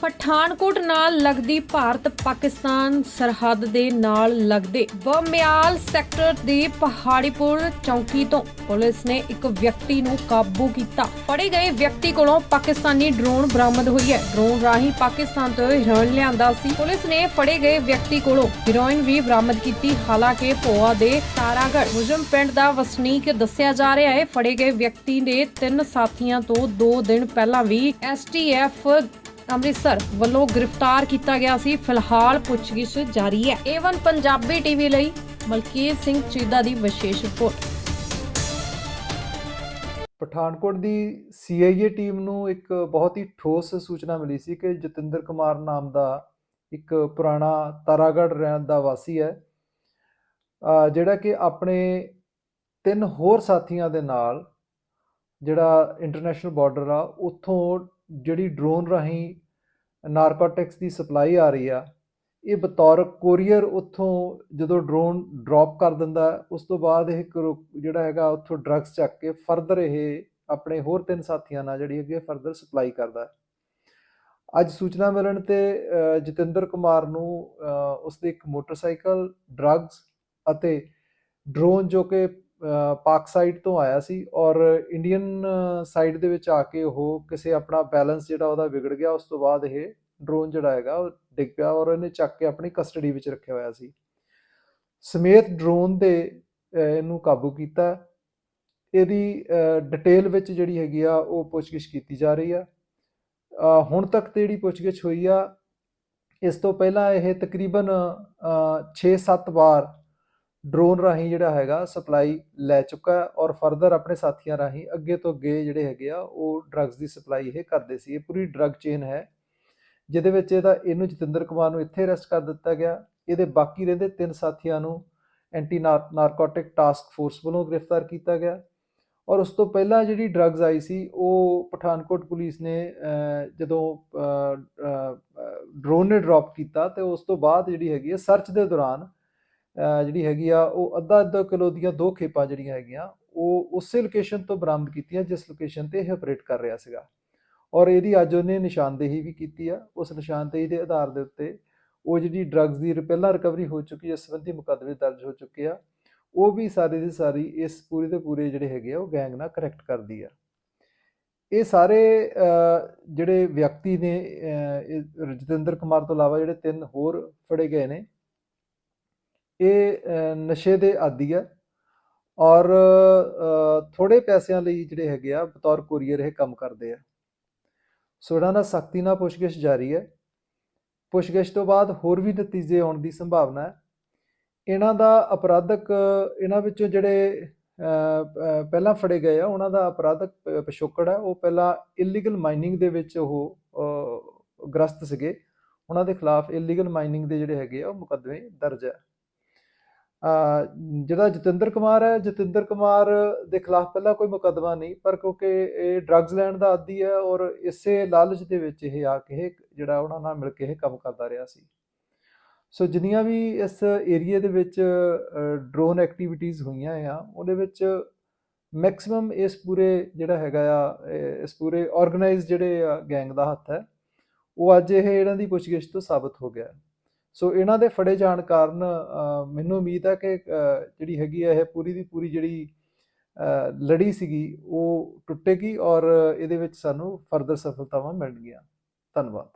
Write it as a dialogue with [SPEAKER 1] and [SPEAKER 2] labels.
[SPEAKER 1] ਪਠਾਨਕੋਟ ਨਾਲ ਲੱਗਦੀ ਭਾਰਤ ਪਾਕਿਸਤਾਨ ਸਰਹੱਦ ਦੇ ਨਾਲ ਲੱਗਦੇ ਬਮਿਆਲ ਸੈਕਟਰ ਦੇ ਪਹਾੜੀਪੁਰ ਚੌਕੀ ਤੋਂ ਪੁਲਿਸ ਨੇ ਇੱਕ ਵਿਅਕਤੀ ਨੂੰ ਕਾਬੂ ਕੀਤਾ। ਫੜੇ ਗਏ ਵਿਅਕਤੀ ਕੋਲੋਂ ਪਾਕਿਸਤਾਨੀ ਡਰੋਨ ਬਰਾਮਦ ਹੋਈ ਹੈ। ਡਰੋਨ ਰਾਹੀਂ ਪਾਕਿਸਤਾਨ ਤੋਂ ਹਿਰਨ ਲਿਆਂਦਾ ਸੀ। ਪੁਲਿਸ ਨੇ ਫੜੇ ਗਏ ਵਿਅਕਤੀ ਕੋਲੋਂ ਹੀਰੋਇਨ ਵੀ ਬਰਾਮਦ ਕੀਤੀ। ਹਾਲਾਂਕਿ ਭੋਆ ਦੇ ਤਾਰਾਗੜ ਮੁਜਮ ਪਿੰਡ ਦਾ ਵਸਨੀਕ ਦੱਸਿਆ ਜਾ ਰਿਹਾ ਹੈ। ਫੜੇ ਗਏ ਵਿਅਕਤੀ ਦੇ ਤਿੰਨ ਸਾਥੀਆਂ ਤੋਂ 2 ਦਿਨ ਪਹਿਲਾਂ ਵੀ ਐਸਟੀਐਫ ਅੰਮ੍ਰਿਤਸਰ ਵੱਲੋਂ ਗ੍ਰਿਫਤਾਰ ਕੀਤਾ ਗਿਆ ਸੀ। ਫਿਲਹਾਲ ਪੁੱਛਗਿੱਛ ਜਾਰੀ ਹੈ। ਏਵਨ ਪੰਜਾਬੀ ਟੀਵੀ ਲਈ ਮਲਕੀਤ ਸਿੰਘ ਚੀਦਾ ਦੀ ਵਿਸ਼ੇਸ਼ ਰਿਪੋਰਟ।
[SPEAKER 2] ਪਠਾਨਕੋਟ ਦੀ ਸੀਆਈਏ ਟੀਮ ਨੂੰ ਇੱਕ ਬਹੁਤ ਹੀ ਠੋਸ ਸੂਚਨਾ ਮਿਲੀ ਸੀ ਕਿ ਜਤਿੰਦਰ ਕੁਮਾਰ ਨਾਮ ਦਾ ਇੱਕ ਪੁਰਾਣਾ ਤਾਰਾਗੜ੍ਹ ਰਹਿਣ ਦਾ ਵਾਸੀ ਹੈ। ਜਿਹੜਾ ਕਿ ਆਪਣੇ ਤਿੰਨ ਹੋਰ ਸਾਥੀਆਂ ਦੇ ਨਾਲ ਜਿਹੜਾ ਇੰਟਰਨੈਸ਼ਨਲ ਬਾਰਡਰ ਆ, ਉੱਥੋਂ ਜਿਹੜੀ ਡਰੋਨ ਰਾਹੀਂ ਨਾਰਕੋਟਿਕਸ ਦੀ ਸਪਲਾਈ ਆ ਰਹੀ ਆ ਇਹ ਬਤੌਰ ਕੋਰੀਅਰ ਉੱਥੋਂ ਜਦੋਂ ਡਰੋਨ ਡ੍ਰੌਪ ਕਰ ਦਿੰਦਾ ਉਸ ਤੋਂ ਬਾਅਦ ਇਹ ਕਰੋ- ਜਿਹੜਾ ਹੈਗਾ ਉੱਥੋਂ ਡਰੱਗਸ ਚੱਕ ਕੇ ਫਰਦਰ ਇਹ ਆਪਣੇ ਹੋਰ ਤਿੰਨ ਸਾਥੀਆਂ ਨਾਲ ਜਿਹੜੀ ਅੱਗੇ ਫਰਦਰ ਸਪਲਾਈ ਕਰਦਾ। ਅੱਜ ਸੂਚਨਾ ਮਿਲਣ ਤੇ ਜਤਿੰਦਰ ਕੁਮਾਰ ਨੂੰ ਅ, ਉਸਦੇ ਇੱਕ ਮੋਟਰਸਾਈਕਲ ਡਰੱਗਸ ਅਤੇ ਡਰੋਨ ਜੋ ਕਿ ਪਾਕ ਸਾਈਡ ਤੋਂ ਆਇਆ ਸੀ ਔਰ ਇੰਡੀਅਨ ਸਾਈਡ ਦੇ ਵਿੱਚ ਆ ਕੇ ਉਹ ਕਿਸੇ ਆਪਣਾ ਬੈਲੈਂਸ ਜਿਹੜਾ ਉਹਦਾ ਵਿਗੜ ਗਿਆ, ਉਸ ਤੋਂ ਬਾਅਦ ਇਹ ਡਰੋਨ ਜਿਹੜਾ ਹੈਗਾ ਉਹ ਡਿੱਗ ਪਿਆ ਔਰ ਇਹਨੇ ਚੱਕ ਕੇ ਆਪਣੀ ਕਸਟਡੀ ਵਿੱਚ ਰੱਖਿਆ ਹੋਇਆ ਸੀ। ਸਮੇਤ ਡਰੋਨ ਦੇ ਇਹਨੂੰ ਕਾਬੂ ਕੀਤਾ। ਇਹਦੀ ਡਿਟੇਲ ਵਿੱਚ ਜਿਹੜੀ ਹੈਗੀ ਆ, ਉਹ ਪੁੱਛਗਿੱਛ ਕੀਤੀ ਜਾ ਰਹੀ ਆ। ਹੁਣ ਤੱਕ ਤੇ ਜਿਹੜੀ ਪੁੱਛਗਿੱਛ ਹੋਈ ਆ, ਇਸ ਤੋਂ ਪਹਿਲਾਂ ਇਹ ਤਕਰੀਬਨ 6-7 ਵਾਰ ਡਰੋਨ ਰਾਹੀਂ ਜਿਹੜਾ ਹੈਗਾ ਸਪਲਾਈ ਲੈ ਚੁੱਕਾ ਔਰ ਫਰਦਰ ਆਪਣੇ ਸਾਥੀਆਂ ਰਾਹੀਂ ਅੱਗੇ ਤੋਂ ਅੱਗੇ ਜਿਹੜੇ ਹੈਗੇ ਆ, ਉਹ ਡਰੱਗਸ ਦੀ ਸਪਲਾਈ ਇਹ ਕਰਦੇ ਸੀ। ਇਹ ਪੂਰੀ ਡਰੱਗ ਚੇਨ ਹੈ, ਜਿਹਦੇ ਵਿੱਚ ਇਹਦਾ ਇਹਨੂੰ ਜਤਿੰਦਰ ਕੁਮਾਰ ਨੂੰ ਇੱਥੇ ਅਰੈਸਟ ਕਰ ਦਿੱਤਾ ਗਿਆ। ਇਹਦੇ ਬਾਕੀ ਰਹਿੰਦੇ ਤਿੰਨ ਸਾਥੀਆਂ ਨੂੰ ਐਂਟੀ ਨਾਰਕੋਟਿਕ ਟਾਸਕ ਫੋਰਸ ਵੱਲੋਂ ਗ੍ਰਿਫਤਾਰ ਕੀਤਾ ਗਿਆ। ਔਰ ਉਸ ਤੋਂ ਪਹਿਲਾਂ ਜਿਹੜੀ ਡਰੱਗਸ ਆਈ ਸੀ, ਉਹ ਪਠਾਨਕੋਟ ਪੁਲਿਸ ਨੇ ਜਦੋਂ ਡਰੋਨ ਨੇ ਡ੍ਰੌਪ ਕੀਤਾ ਤੇ ਉਸ ਤੋਂ ਬਾਅਦ ਜਿਹੜੀ ਹੈਗੀ ਹੈ ਸਰਚ ਦੇ ਦੌਰਾਨ ਜਿਹੜੀ ਹੈਗੀ ਆ ਉਹ ਅੱਧਾ ਅੱਧਾ ਕਿਲੋ ਦੀਆਂ ਦੋ ਖੇਪਾਂ ਜਿਹੜੀਆਂ ਹੈਗੀਆਂ ਉਹ ਉਸੇ ਲੋਕੇਸ਼ਨ ਤੋਂ ਬਰਾਮਦ ਕੀਤੀਆਂ ਜਿਸ ਲੋਕੇਸ਼ਨ ਤੇ ਇਹ ਆਪਰੇਟ ਕਰ ਰਿਹਾ ਸੀਗਾ। ਔਰ ਇਹਦੀ ਅੱਜ ਉਹਨੇ ਨਿਸ਼ਾਨਦੇਹੀ ਵੀ ਕੀਤੀ ਆ। ਉਸ ਨਿਸ਼ਾਨਦੇਹੀ ਦੇ ਆਧਾਰ ਦੇ ਉੱਤੇ ਉਹ ਜਿਹੜੀ ਡਰੱਗਸ ਦੀ ਪਹਿਲਾਂ ਰਿਕਵਰੀ ਹੋ ਚੁੱਕੀ ਹੈ ਇਸ ਸੰਬੰਧੀ ਮੁਕੱਦਮੇ ਦਰਜ ਹੋ ਚੁੱਕੇ ਆ ਉਹ ਵੀ ਸਾਰੇ ਦੀ ਸਾਰੀ ਇਸ ਪੂਰੇ ਦੇ ਪੂਰੇ ਜਿਹੜੇ ਹੈਗੇ ਆ ਉਹ ਗੈਂਗ ਨਾਲ ਕਰੈਕਟ ਕਰਦੀ ਆ। ਇਹ ਸਾਰੇ ਜਿਹੜੇ ਵਿਅਕਤੀ ਨੇ ਅਹ, ਰਜਿੰਦਰ ਕੁਮਾਰ ਤੋਂ ਇਲਾਵਾ ਜਿਹੜੇ ਤਿੰਨ ਹੋਰ ਫੜੇ ਗਏ ਨੇ ਇਹ ਨਸ਼ੇ ਦੇ ਆਦੀ ਹੈ ਔਰ ਅਹ, ਥੋੜੇ ਪੈਸਿਆਂ ਲਈ ਜਿਹੜੇ ਹੈਗੇ ਆ ਬਤੌਰ ਕੋਰੀਅਰ ਇਹ ਕੰਮ ਕਰਦੇ ਆ। ਸੋ ਇਹਨਾਂ ਨਾਲ ਸਖਤੀ ਨਾਲ ਪੁੱਛਗਿੱਛ ਜਾਰੀ ਹੈ। ਪੁੱਛਗਿੱਛ ਤੋਂ ਬਾਅਦ ਹੋਰ ਵੀ ਨਤੀਜੇ ਆਉਣ ਦੀ ਸੰਭਾਵਨਾ ਹੈ। ਇਹਨਾਂ ਦਾ ਅਪਰਾਧਕ ਇਹਨਾਂ ਵਿੱਚੋਂ ਜਿਹੜੇ ਪਹਿਲਾਂ ਫੜੇ ਗਏ ਆ ਉਹਨਾਂ ਦਾ ਅਪਰਾਧਕ ਪ- ਪਿਛੋਕੜ ਹੈ। ਉਹ ਪਹਿਲਾਂ ਇਲੀਗਲ ਮਾਈਨਿੰਗ ਦੇ ਵਿੱਚ ਉਹ ਗ੍ਰਸਤ ਸੀਗੇ। ਉਹਨਾਂ ਦੇ ਖਿਲਾਫ ਇਲੀਗਲ ਮਾਈਨਿੰਗ ਦੇ ਜਿਹੜੇ ਹੈਗੇ ਆ ਉਹ ਮੁਕੱਦਮੇ ਦਰਜ ਹੈ। ਜਿਹੜਾ ਜਤਿੰਦਰ ਕੁਮਾਰ ਹੈ, ਜਤਿੰਦਰ ਕੁਮਾਰ ਦੇ ਖਿਲਾਫ ਪਹਿਲਾਂ ਕੋਈ ਮੁਕੱਦਮਾ ਨਹੀਂ, ਪਰ ਕਿਉਂਕਿ ਇਹ ਡਰੱਗਸ ਲੈਣ ਦਾ ਆਦੀ ਹੈ ਔਰ ਇਸੇ ਲਾਲਚ ਦੇ ਵਿੱਚ ਇਹ ਆ ਕੇ ਇਹ ਜਿਹੜਾ ਉਹਨਾਂ ਨਾਲ ਮਿਲ ਕੇ ਇਹ ਕੰਮ ਕਰਦਾ ਰਿਹਾ ਸੀ। ਸੋ ਜਿੰਨੀਆਂ ਵੀ ਇਸ ਏਰੀਆ ਦੇ ਵਿੱਚ ਡਰੋਨ ਐਕਟੀਵਿਟੀਜ਼ ਹੋਈਆਂ ਆ, ਉਹਦੇ ਵਿੱਚ ਮੈਕਸਿਮਮ ਇਸ ਪੂਰੇ ਜਿਹੜਾ ਹੈਗਾ ਆ ਇਸ ਪੂਰੇ ਆਰਗੇਨਾਈਜ਼ ਜਿਹੜੇ ਗੈਂਗ ਦਾ ਹੱਥ ਹੈ, ਉਹ ਅੱਜ ਇਹ ਇਹਨਾਂ ਦੀ ਪੁੱਛਗਿੱਛ ਤੋਂ ਸਾਬਤ ਹੋ ਗਿਆ। ਸੋ ਇਹਨਾਂ ਦੇ ਫੜੇ ਜਾਣ ਕਾਰਨ ਮੈਨੂੰ ਉਮੀਦ ਹੈ ਕਿ ਜਿਹੜੀ ਹੈਗੀ ਹੈ ਇਹ ਪੂਰੀ ਦੀ ਪੂਰੀ ਜਿਹੜੀ ਲੜੀ ਸੀਗੀ, ਉਹ ਟੁੱਟੇਗੀ ਔਰ ਇਹਦੇ ਵਿੱਚ ਸਾਨੂੰ ਫਰਦਰ ਸਫਲਤਾਵਾਂ ਮਿਲਣਗੀਆਂ। ਧੰਨਵਾਦ।